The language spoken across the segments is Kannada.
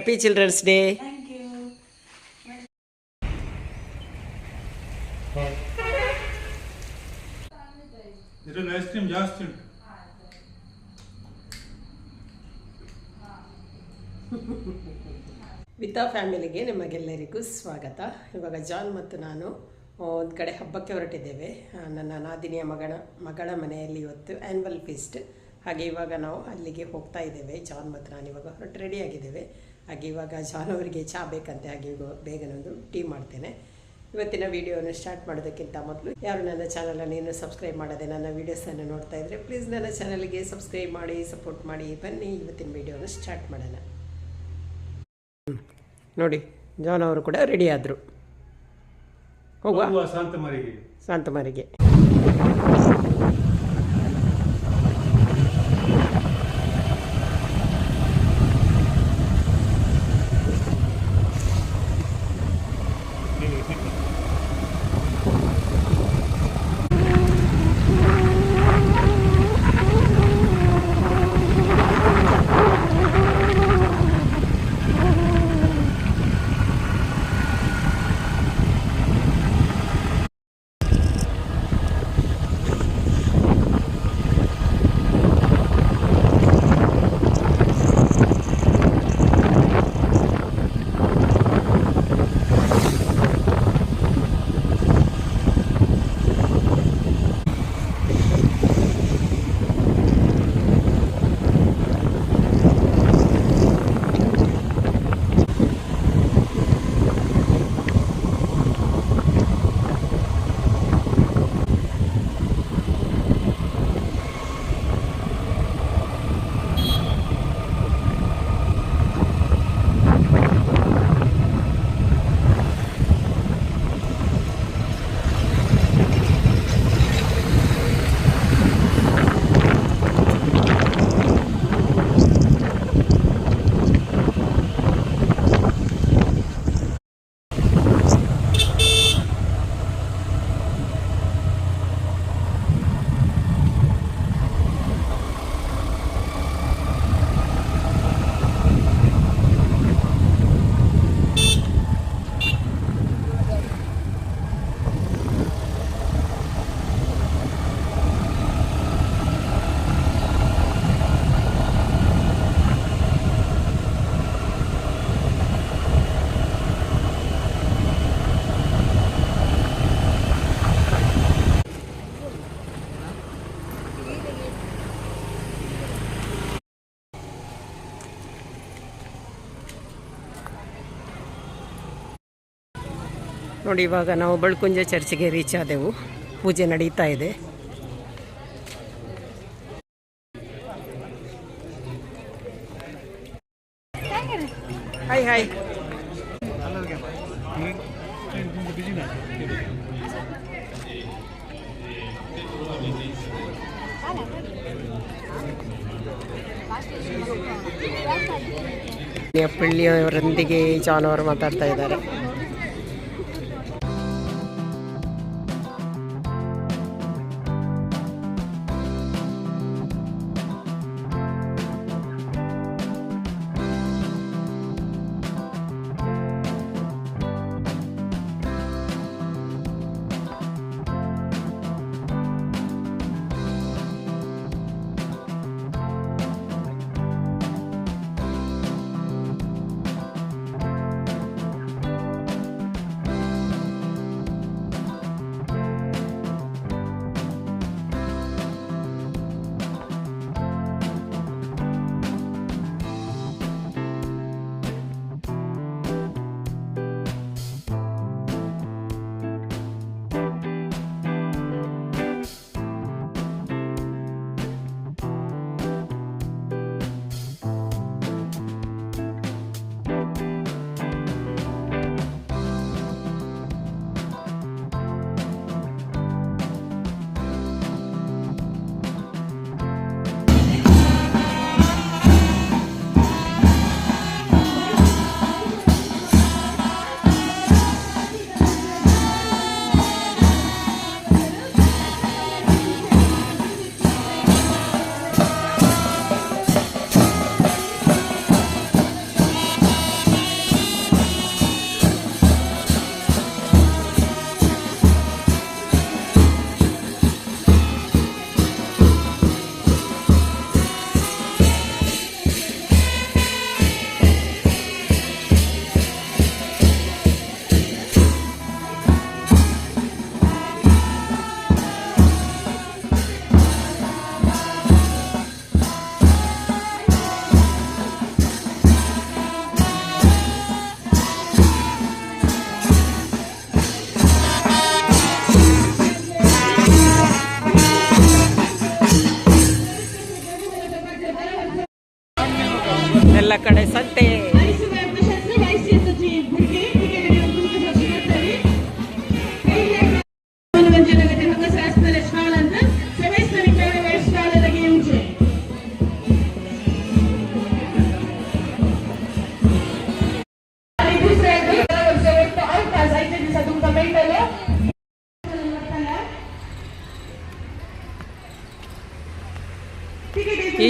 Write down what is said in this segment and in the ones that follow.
ಹ್ಯಾಪಿ ಚಿಲ್ಡ್ರನ್ಸ್ ಡೇ ಇದರಲ್ಲಿ ಐಸ್ ಕ್ರೀಮ್ ಜಾಸ್ತಿ ಉಂಟು. ವಿತಾ ಫ್ಯಾಮಿಲಿಗೆ ನಿಮಗೆಲ್ಲರಿಗೂ ಸ್ವಾಗತ. ಇವಾಗ ಜಾನ್ ಮತ್ತು ನಾನು ಒಂದು ಕಡೆ ಹಬ್ಬಕ್ಕೆ ಹೊರಟಿದ್ದೇವೆ. ನನ್ನ ನಾದಿನಿಯ ಮಗಳ ಮಗಳ ಮನೆಯಲ್ಲಿ ಇವತ್ತು ಆ್ಯನ್ವಲ್ ಫೀಸ್ಟ್ ಹಾಗೆ ಇವಾಗ ನಾವು ಅಲ್ಲಿಗೆ ಹೋಗ್ತಾ ಇದ್ದೇವೆ. ಜಾನ್ ಮತ್ತು ನಾನು ಇವಾಗ ಹೊರಟು ರೆಡಿ ಆಗಿದ್ದೇವೆ. ಹಾಗೆ ಇವಾಗ ಜಾನ್ ಅವರಿಗೆ ಚಹಾ ಬೇಕಂತೆ ಹಾಗೆ ಇವಾಗ ಬೇಗನೊಂದು ಟೀ ಮಾಡ್ತೇನೆ. ಇವತ್ತಿನ ವಿಡಿಯೋನ ಸ್ಟಾರ್ಟ್ ಮಾಡೋದಕ್ಕಿಂತ ಮೊದಲು ಯಾರು ನನ್ನ ಚಾನಲನ್ನು ಇನ್ನೂ ಸಬ್ಸ್ಕ್ರೈಬ್ ಮಾಡದೆ ನನ್ನ ವೀಡಿಯೋಸನ್ನು ನೋಡ್ತಾ ಇದ್ದರೆ ಪ್ಲೀಸ್ ನನ್ನ ಚಾನಲ್ಗೆ ಸಬ್ಸ್ಕ್ರೈಬ್ ಮಾಡಿ ಸಪೋರ್ಟ್ ಮಾಡಿ ಬನ್ನಿ ಇವತ್ತಿನ ವಿಡಿಯೋನ ಸ್ಟಾರ್ಟ್ ಮಾಡೋಣ. ನೋಡಿ ಜಾನ್ ಅವರು ಕೂಡ ರೆಡಿ ಆದರು. ಹೋಗುವ. ಶಾಂತಮರಿಗೆ. ಶಾಂತ ಮರಿಗೆ ಶಾಂತಮಾರಿಗೆ. ನೋಡಿ, ಇವಾಗ ನಾವು ಬಳ್ಕುಂಜ ಚರ್ಚ್ಗೆ ರೀಚ್ ಆದೆವು. ಪೂಜೆ ನಡೀತಾ ಇದೆ. ಹಾಯ್ ಹಾಯ್ ಪಳ್ಳಿಯವರೊಂದಿಗೆ ಜಾನುವಾರು ಮಾತಾಡ್ತಾ ಇದ್ದಾರೆ.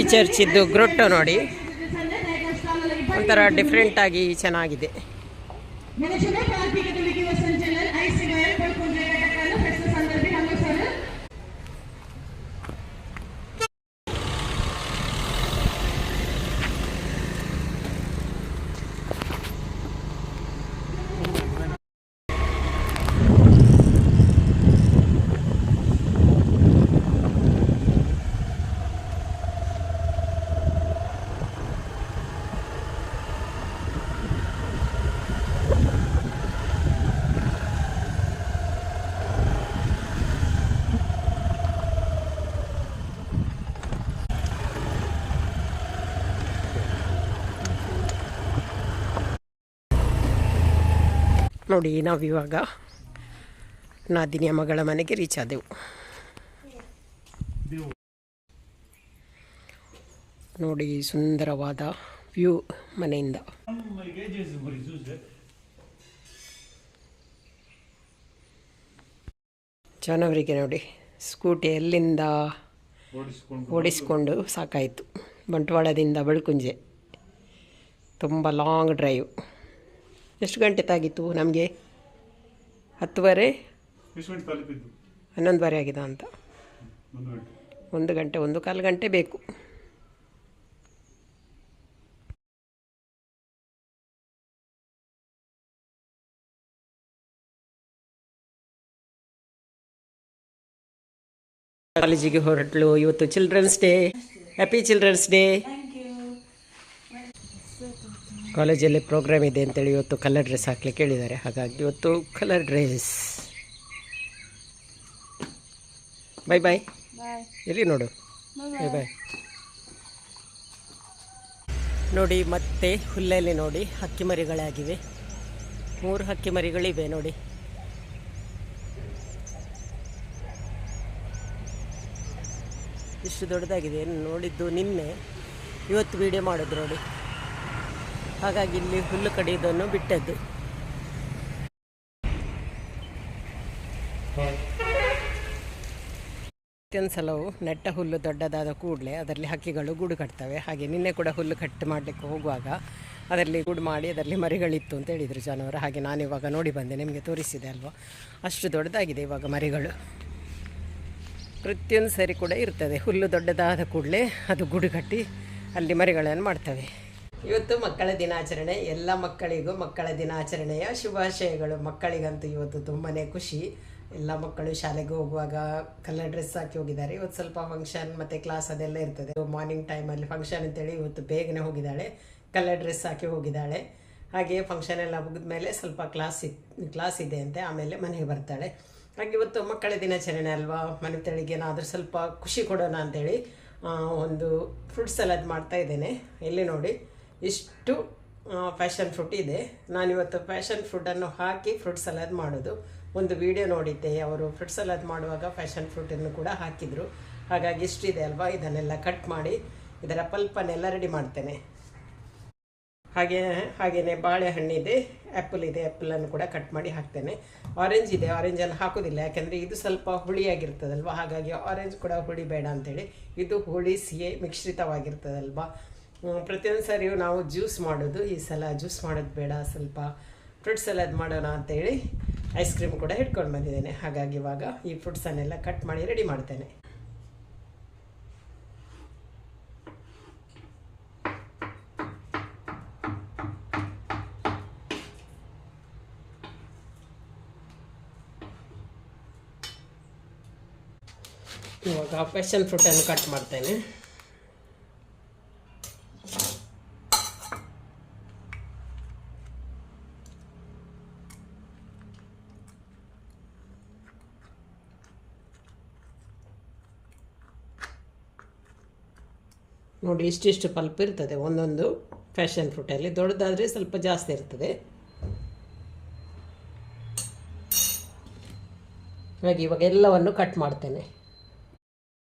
ಚರ್ಚ್ ಇದ್ದು ಗ್ರೊಟ್ಟು ನೋಡಿ. ಒಂಥರ ಡಿಫ್ರೆಂಟಾಗಿ ಚೆನ್ನಾಗಿದೆ. ನೋಡಿ, ನಾವು ಇವಾಗ ನಾದಿನಿಯ ಮಗಳ ಮನೆಗೆ ರೀಚ್ ಆದೆವು. ನೋಡಿ, ಸುಂದರವಾದ ವ್ಯೂ ಮನೆಯಿಂದ. ಜನವರಿಗೆ ನೋಡಿ, ಸ್ಕೂಟಿ ಎಲ್ಲಿಂದ ಓಡಿಸ್ಕೊಂಡು ಸಾಕಾಯಿತು. ಬಂಟ್ವಾಳದಿಂದ ಬಳ್ಕುಂಜೆ. ತುಂಬ ಲಾಂಗ್ ಡ್ರೈವ್ ಎಷ್ಟು ಗಂಟೆ ತಾಗಿತ್ತು ನಮಗೆ? ಹತ್ತುವರೆ? ಹನ್ನೊಂದುವರೆ ಆಗಿದೆ ಅಂತ. ಒಂದು ಗಂಟೆ. ಒಂದು ಗಂಟೆ ಒಂದು ಕಾಲು ಗಂಟೆ ಬೇಕು. ಕಾಲೇಜಿಗೆ ಹೊರಟಲು. ಇವತ್ತು children's day happy children's day ಕಾಲೇಜಲ್ಲಿ ಪ್ರೋಗ್ರಾಮ್ ಇದೆ ಅಂತೇಳಿ ಇವತ್ತು ಕಲರ್ ಡ್ರೆಸ್ ಹಾಕ್ಲಿಕ್ಕೆ ಹೇಳಿದ್ದಾರೆ. ಹಾಗಾಗಿ ಇವತ್ತು ಕಲರ್ ಡ್ರೆಸ್ ಬೈ ಬಾಯ್ ಎಲ್ಲಿ ನೋಡು? ಬೈ ಬಾಯ್ ನೋಡಿ ಮತ್ತೆ ಹುಲ್ಲಲ್ಲಿ ನೋಡಿ ಹಕ್ಕಿ ಮರಿಗಳಾಗಿವೆ. ಮೂರು ಹಕ್ಕಿ ಮರಿಗಳಿವೆ ನೋಡಿ. ಇಷ್ಟು ದೊಡ್ಡದಾಗಿದೆ. ನೋಡಿದ್ದು ನಿನ್ನೆ. ಇವತ್ತು ವಿಡಿಯೋ ಮಾಡೋದು ನೋಡಿ. ಹಾಗಾಗಿ ಇಲ್ಲಿ ಹುಲ್ಲು ಕಡಿಯೋದನ್ನು ಬಿಟ್ಟದ್ದು. ಸಲವು ನೆಟ್ಟ ಹುಲ್ಲು ದೊಡ್ಡದಾದ ಕೂಡಲೇ ಅದರಲ್ಲಿ ಹಕ್ಕಿಗಳು ಗೂಡು ಕಟ್ತವೆ. ಹಾಗೆ ನಿನ್ನೆ ಕೂಡ ಹುಲ್ಲು ಕಟ್ ಮಾಡಲಿಕ್ಕೆ ಹೋಗುವಾಗ ಅದರಲ್ಲಿ ಗೂಡು ಮಾಡಿ ಅದರಲ್ಲಿ ಮರಿಗಳಿತ್ತು ಅಂತ ಹೇಳಿದರು ಜಾನುವಾರು. ಹಾಗೆ ನಾನು ಇವಾಗ ನೋಡಿ ಬಂದೆ, ನಿಮಗೆ ತೋರಿಸಿದೆ ಅಲ್ವಾ? ಅಷ್ಟು ದೊಡ್ಡದಾಗಿದೆ ಇವಾಗ ಮರಿಗಳು. ಪ್ರತಿಯೊಂದು ಸರಿ ಕೂಡ ಇರ್ತದೆ. ಹುಲ್ಲು ದೊಡ್ಡದಾದ ಕೂಡಲೇ ಅದು ಗೂಡು ಕಟ್ಟಿ ಅಲ್ಲಿ ಮರಿಗಳನ್ನು ಮಾಡ್ತವೆ. ಇವತ್ತು ಮಕ್ಕಳ ದಿನಾಚರಣೆ, ಎಲ್ಲ ಮಕ್ಕಳಿಗೂ ಮಕ್ಕಳ ದಿನಾಚರಣೆಯ ಶುಭಾಶಯಗಳು. ಮಕ್ಕಳಿಗಂತೂ ಇವತ್ತು ತುಂಬಾ ಖುಷಿ. ಎಲ್ಲ ಮಕ್ಕಳು ಶಾಲೆಗೆ ಹೋಗುವಾಗ ಕಲರ್ ಡ್ರೆಸ್ ಹಾಕಿ ಹೋಗಿದ್ದಾರೆ. ಇವತ್ತು ಸ್ವಲ್ಪ ಫಂಕ್ಷನ್ ಮತ್ತು ಕ್ಲಾಸ್ ಅದೆಲ್ಲ ಇರ್ತದೆ. ಮಾರ್ನಿಂಗ್ ಟೈಮಲ್ಲಿ ಫಂಕ್ಷನ್ ಅಂತೇಳಿ ಇವತ್ತು ಬೇಗನೆ ಹೋಗಿದ್ದಾಳೆ. ಕಲರ್ ಡ್ರೆಸ್ ಹಾಕಿ ಹೋಗಿದ್ದಾಳೆ. ಹಾಗೆ ಫಂಕ್ಷನ್ ಎಲ್ಲ ಮುಗಿದ ಮೇಲೆ ಸ್ವಲ್ಪ ಕ್ಲಾಸ್ ಕ್ಲಾಸ್ ಇದೆ ಅಂತೆ. ಆಮೇಲೆ ಮನೆಗೆ ಬರ್ತಾಳೆ. ಹಾಗೆ ಇವತ್ತು ಮಕ್ಕಳ ದಿನಾಚರಣೆ ಅಲ್ವಾ? ಮನೆ ತಳಿಗೆ ಏನಾದರೂ ಸ್ವಲ್ಪ ಖುಷಿ ಕೊಡೋಣ ಅಂತೇಳಿ ಒಂದು ಫ್ರೂಟ್ ಸಲಾದ್ ಮಾಡ್ತಾ ಇದ್ದೇನೆ. ಇಲ್ಲಿ ನೋಡಿ? ಇಷ್ಟು ಫ್ಯಾಷನ್ ಫ್ರೂಟ್ ಇದೆ. ನಾನಿವತ್ತು ಫ್ಯಾಷನ್ ಫ್ರೂಟನ್ನು ಹಾಕಿ ಫ್ರೂಟ್ ಸಲಾದ್ ಮಾಡೋದು. ಒಂದು ವಿಡಿಯೋ ನೋಡಿದ್ದೆ, ಅವರು ಫ್ರೂಟ್ ಸಲಾದ್ ಮಾಡುವಾಗ ಫ್ಯಾಷನ್ ಫ್ರೂಟನ್ನು ಕೂಡ ಹಾಕಿದರು. ಹಾಗಾಗಿ ಇಷ್ಟಿದೆ ಅಲ್ವಾ? ಇದನ್ನೆಲ್ಲ ಕಟ್ ಮಾಡಿ, ಇದರ ಪಲ್ಪನ್ನೆಲ್ಲ ರೆಡಿ ಮಾಡ್ತೇನೆ. ಹಾಗೆ ಹಾಗೆಯೇ ಬಾಳೆಹಣ್ಣಿದೆ ಆ್ಯಪಲ್ ಇದೆ ಆ್ಯಪಲನ್ನು ಕೂಡ ಕಟ್ ಮಾಡಿ ಹಾಕ್ತೇನೆ. ಆರೆಂಜ್ ಇದೆ ಆರೆಂಜನ್ನು ಹಾಕೋದಿಲ್ಲ. ಯಾಕೆಂದರೆ ಇದು ಸ್ವಲ್ಪ ಹುಳಿಯಾಗಿರ್ತದಲ್ವ? ಹಾಗಾಗಿ ಆರೆಂಜ್ ಕೂಡ ಹುಳಿ ಬೇಡ ಅಂತೇಳಿ. ಇದು ಹುಳಿ ಸಿಹಿ ಮಿಶ್ರಿತವಾಗಿರ್ತದಲ್ವ? ಪ್ರತಿಯೊಂದು ಸಾರಿಯೂ ನಾವು ಜ್ಯೂಸ್ ಮಾಡೋದು. ಈ ಸಲ ಜ್ಯೂಸ್ ಮಾಡೋದು ಬೇಡ, ಸ್ವಲ್ಪ ಫ್ರೂಟ್ ಸಲಾದ್ ಮಾಡೋಣ ಅಂತೇಳಿ ಐಸ್ ಕ್ರೀಮ್ ಕೂಡ ಹಿಡ್ಕೊಂಡು ಬಂದಿದ್ದೇನೆ. ಹಾಗಾಗಿ ಇವಾಗ ಈ ಫ್ರೂಟ್ಸನ್ನೆಲ್ಲ ಕಟ್ ಮಾಡಿ ರೆಡಿ ಮಾಡ್ತೇನೆ. ಇವಾಗ ಪ್ಯಾಷನ್ ಫ್ರೂಟನ್ನು ಕಟ್ ಮಾಡ್ತೇನೆ. ನೋಡಿ ಇಷ್ಟಿಷ್ಟು ಪಲ್ಪ್ ಇರ್ತದೆ. ಒಂದೊಂದು ಫ್ಯಾಷನ್ ಫ್ರೂಟಲ್ಲಿ ದೊಡ್ಡದಾದರೆ ಸ್ವಲ್ಪ ಜಾಸ್ತಿ ಇರ್ತದೆ. ಇವಾಗ ಇವಾಗ ಎಲ್ಲವನ್ನು ಕಟ್ ಮಾಡ್ತೇನೆ.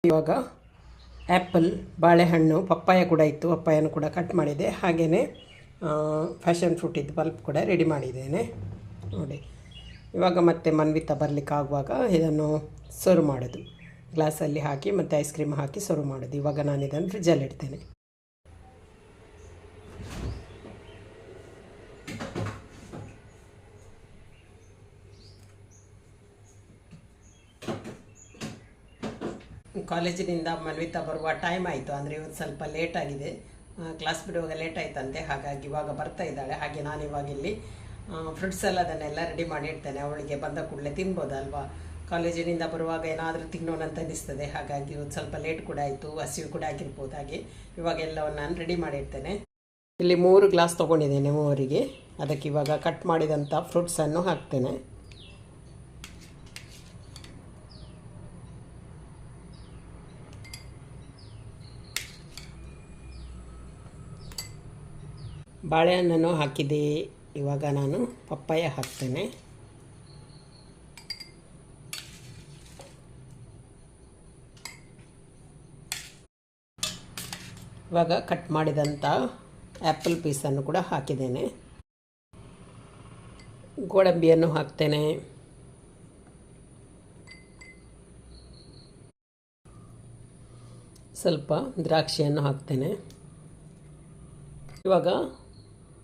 ಇವಾಗ ಆ್ಯಪಲ್ ಬಾಳೆಹಣ್ಣು, ಪಪ್ಪಾಯ ಕೂಡ ಇತ್ತು. ಪಪ್ಪಾಯನ್ನು ಕೂಡ ಕಟ್ ಮಾಡಿದೆ. ಹಾಗೆಯೇ ಫ್ಯಾಷನ್ ಫ್ರೂಟಿದ್ದು ಬಲ್ಪ್ ಕೂಡ ರೆಡಿ ಮಾಡಿದ್ದೇನೆ. ನೋಡಿ. ಇವಾಗ ಮತ್ತೆ ಮನ್ವಿತ ಬರಲಿಕ್ಕೆ ಆಗುವಾಗ ಇದನ್ನು ಸರ್ವ್ ಮಾಡೋದು. ಗ್ಲಾಸಲ್ಲಿ ಹಾಕಿ ಮತ್ತು ಐಸ್ ಕ್ರೀಮ್ ಹಾಕಿ ಸರ್ವ್ ಮಾಡೋದು. ಇವಾಗ ನಾನು ಇದನ್ನು ಫ್ರಿಜ್ಜಲ್ಲಿ ಇಡ್ತೇನೆ. ಕಾಲೇಜಿನಿಂದ ಮನ್ವಿತಾ ಬರುವ ಟೈಮ್ ಆಯಿತು. ಅಂದರೆ ಇವತ್ತು ಸ್ವಲ್ಪ ಲೇಟ್ ಆಗಿದೆ. ಕ್ಲಾಸ್ ಬಿಡುವಾಗ ಲೇಟ್ ಆಯ್ತಂತೆ. ಹಾಗಾಗಿ ಇವಾಗ ಬರ್ತಾ ಇದ್ದಾಳೆ. ಹಾಗೆ ನಾನು ಇವಾಗ ಇಲ್ಲಿ ಫ್ರೂಟ್ಸ್ ಎಲ್ಲ ಅದನ್ನೆಲ್ಲ ರೆಡಿ ಮಾಡಿ ಇಡ್ತೇನೆ. ಅವಳಿಗೆ ಬಂದ ಕೂಡಲೇ ತಿನ್ಬೋದಲ್ವಾ? ಕಾಲೇಜಿನಿಂದ ಬರುವಾಗ ಏನಾದರೂ ತಿನ್ನೋಣ ಅಂತ ಅನಿಸ್ತದೆ ಹಾಗಾಗಿ ಒಂದು ಸ್ವಲ್ಪ ಲೇಟ್ ಕೂಡ ಆಯಿತು, ಹಸಿವು ಕೂಡ ಆಗಿರ್ಬೋದು ಹಾಗೆ. ಇವಾಗ ಎಲ್ಲವನ್ನು ನಾನು ರೆಡಿ ಮಾಡಿರ್ತೇನೆ. ಇಲ್ಲಿ ಮೂರು ಗ್ಲಾಸ್ ತೊಗೊಂಡಿದ್ದೇನೆ ಮೂವರಿಗೆ. ಅದಕ್ಕೆ ಇವಾಗ ಕಟ್ ಮಾಡಿದಂಥ ಫ್ರೂಟ್ಸನ್ನು ಹಾಕ್ತೇನೆ. ಬಾಳೆಹಣ್ಣನ್ನು ಹಾಕಿದೆ. ಇವಾಗ ನಾನು ಪಪ್ಪಾಯ ಹಾಕ್ತೇನೆ. ಇವಾಗ ಕಟ್ ಮಾಡಿದಂಥ ಆ್ಯಪಲ್ ಪೀಸನ್ನು ಕೂಡ ಹಾಕಿದ್ದೇನೆ. ಗೋಡಂಬಿಯನ್ನು ಹಾಕ್ತೇನೆ. ಸ್ವಲ್ಪ ದ್ರಾಕ್ಷಿಯನ್ನು ಹಾಕ್ತೇನೆ. ಇವಾಗ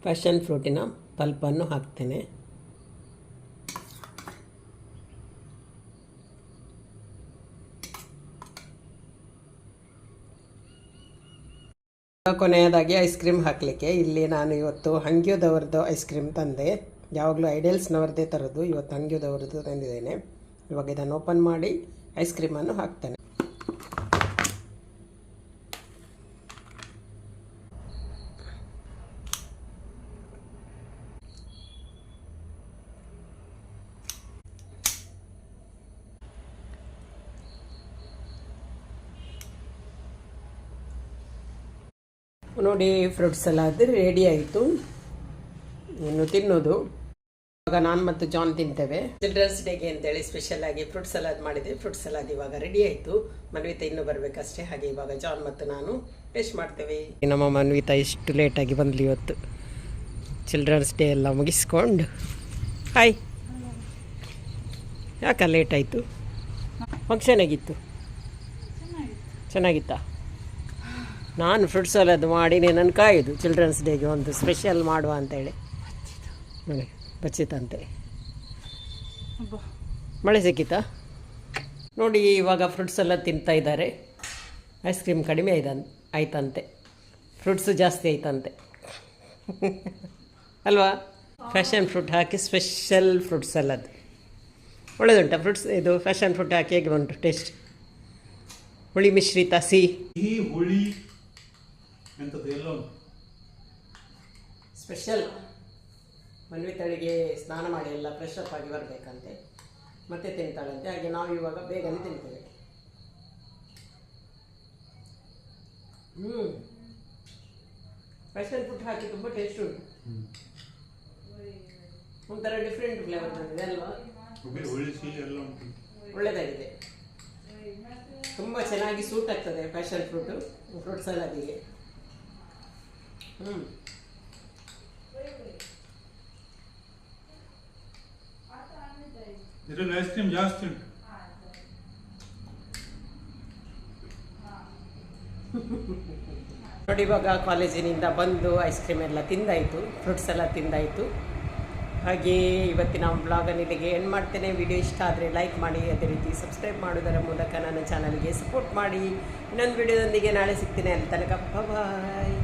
ಫ್ಯಾಷನ್ ಫ್ರೂಟಿನ ಪಲ್ಪನ್ನು ಹಾಕ್ತೇನೆ. ಕೊನೆಯದಾಗಿ ಐಸ್ ಕ್ರೀಮ್ ಹಾಕಲಿಕ್ಕೆ. ಇಲ್ಲಿ ನಾನು ಇವತ್ತು ಹಂಗ್ಯೋದವ್ರದ್ದು ಐಸ್ ಕ್ರೀಮ್ ತಂದೆ. ಯಾವಾಗಲೂ ಐಡಲ್ಸ್ನವ್ರದ್ದೇ ತರೋದು. ಇವತ್ತು ಹಂಗ್ಯೋದವ್ರದ್ದು ತಂದಿದ್ದೇನೆ. ಇವಾಗ ಇದನ್ನು ಓಪನ್ ಮಾಡಿ ಐಸ್ ಕ್ರೀಮನ್ನು ಹಾಕ್ತೇನೆ ನೋಡಿ ಫ್ರೂಟ್ ಸಲಾದ್ ರೆಡಿ ಆಯಿತು. ಇನ್ನು ತಿನ್ನೋದು. ಇವಾಗ ನಾನು ಮತ್ತು ಜಾನ್ ತಿಂತೇವೆ. ಚಿಲ್ಡ್ರನ್ಸ್ ಡೇಗೆ ಅಂತೇಳಿ ಸ್ಪೆಷಲ್ ಆಗಿ ಫ್ರೂಟ್ ಸಲಾದ್ ಮಾಡಿದೆ. ಫ್ರೂಟ್ ಸಲಾದ್ ಇವಾಗ ರೆಡಿ ಆಯಿತು. ಮನ್ವಿತಾ ಇನ್ನೂ ಬರಬೇಕಷ್ಟೇ. ಹಾಗೆ ಇವಾಗ ಜಾನ್ ಮತ್ತು ನಾನು ಟೇಸ್ಟ್ ಮಾಡ್ತೇವೆ. ನಮ್ಮ ಮನ್ವಿತಾ ಇಷ್ಟು ಲೇಟಾಗಿ ಬಂದ್ಲಿ ಇವತ್ತು. ಚಿಲ್ಡ್ರನ್ಸ್ ಡೇ ಎಲ್ಲ ಮುಗಿಸ್ಕೊಂಡು. ಹಾಯ್ ಯಾಕೆ ಲೇಟ್ ಆಯಿತು? ಫಂಕ್ಷನ್ ಆಗಿತ್ತು ಚೆನ್ನಾಗಿತ್ತಾ? ನಾನು ಫ್ರೂಟ್ ಅದು ಮಾಡಿ ನನ್ನ ಕಾಯೋದು ಚಿಲ್ಡ್ರನ್ಸ್ ಡೇಗೆ ಒಂದು ಸ್ಪೆಷಲ್ ಮಾಡುವ ಅಂತೇಳಿ. ನೋಡಿ ಬಚ್ಚಿತಂತೆ ಮಳೆ ಸಿಕ್ಕಿತಾ? ನೋಡಿ ಇವಾಗ ಫ್ರೂಟ್ಸ್ ಎಲ್ಲ ತಿಂತಾ ಇದ್ದಾರೆ. ಐಸ್ ಕ್ರೀಮ್ ಕಡಿಮೆ ಆಯ್ತನ್ ಆಯ್ತಂತೆ. ಫ್ರೂಟ್ಸು ಜಾಸ್ತಿ ಆಯ್ತಂತೆ ಅಲ್ವಾ? ಫ್ಯಾಷನ್ ಫ್ರೂಟ್ ಹಾಕಿ ಸ್ಪೆಷಲ್ ಫ್ರೂಟ್ ಅದು ಒಳ್ಳೆದುಂಟಾ ಫ್ರೂಟ್ಸ್ ಇದು ಫ್ಯಾಷನ್ ಫ್ರೂಟ್ ಹಾಕಿ ಹೇಗೆ ಉಂಟು ಟೇಸ್ಟ್ ಹುಳಿ ಮಿಶ್ರಿತ ಸಿಹಿ. ಈ ಹುಳಿ ಎಂಥದ್ದು ಎಲ್ಲ ಉಂಟು. ಸ್ಪೆಷಲ್ ಮನ್ವಿತಾಳಿಗೆ ಸ್ನಾನ ಮಾಡಿ ಎಲ್ಲ ಫ್ರೆಶ್ ಅಪ್ ಆಗಿ ಬರಬೇಕಂತೆ. ಮತ್ತೆ ತಿಂತಾಳಂತೆ. ಹಾಗೆ ನಾವು ಇವಾಗ ಬೇಗನೆ ತಿಂತೇವೆ. ಹ್ಞೂ ಸ್ಪೆಷಲ್ ಫುಡ್ ಹಾಕಿ ತುಂಬ ಟೇಸ್ಟ್ ಉಂಟು. ಒಂಥರ ಡಿಫ್ರೆಂಟ್ ಫ್ಲೇವರ್ ಬಂದಿದೆ ಅಲ್ವಾ? ಒಳ್ಳೆಯದಾಗಿದೆ ತುಂಬ ಚೆನ್ನಾಗಿ ಸೂಟ್ ಆಗ್ತದೆ ಫ್ಯಾಷನ್ ಫ್ರೂಟು ಫ್ರೂಟ್ ಸಲಾದಿಗೆ ಇದರಲ್ಲಿ ಐಸ್ ಕ್ರೀಮ್ ಜಾಸ್ತಿ ಉಂಟು. ನೋಡಿ ಇವಾಗ ಕಾಲೇಜಿನಿಂದ ಬಂದು ಐಸ್ ಕ್ರೀಮ್ ಎಲ್ಲ ತಿಂದಾಯಿತು ಫ್ರೂಟ್ಸ್ ಎಲ್ಲ ತಿಂದಾಯಿತು. ಹಾಗೆ ಇವತ್ತಿನ ಬ್ಲಾಗನ್ನು ಇಲ್ಲಿಗೆ ಎಂಡ್ ಮಾಡ್ತೇನೆ. ವಿಡಿಯೋ ಇಷ್ಟ ಆದರೆ ಲೈಕ್ ಮಾಡಿ ಅದೇ ರೀತಿ ಸಬ್ಸ್ಕ್ರೈಬ್ ಮಾಡೋದರ ಮೂಲಕ ನನ್ನ ಚಾನಲ್ಗೆ ಸಪೋರ್ಟ್ ಮಾಡಿ. ಇನ್ನೊಂದು ವಿಡಿಯೋದೊಂದಿಗೆ ನಾಳೆ ಸಿಗ್ತೀನಿ. ಅಲ್ಲಿ ತನಕ ಬಾಯ್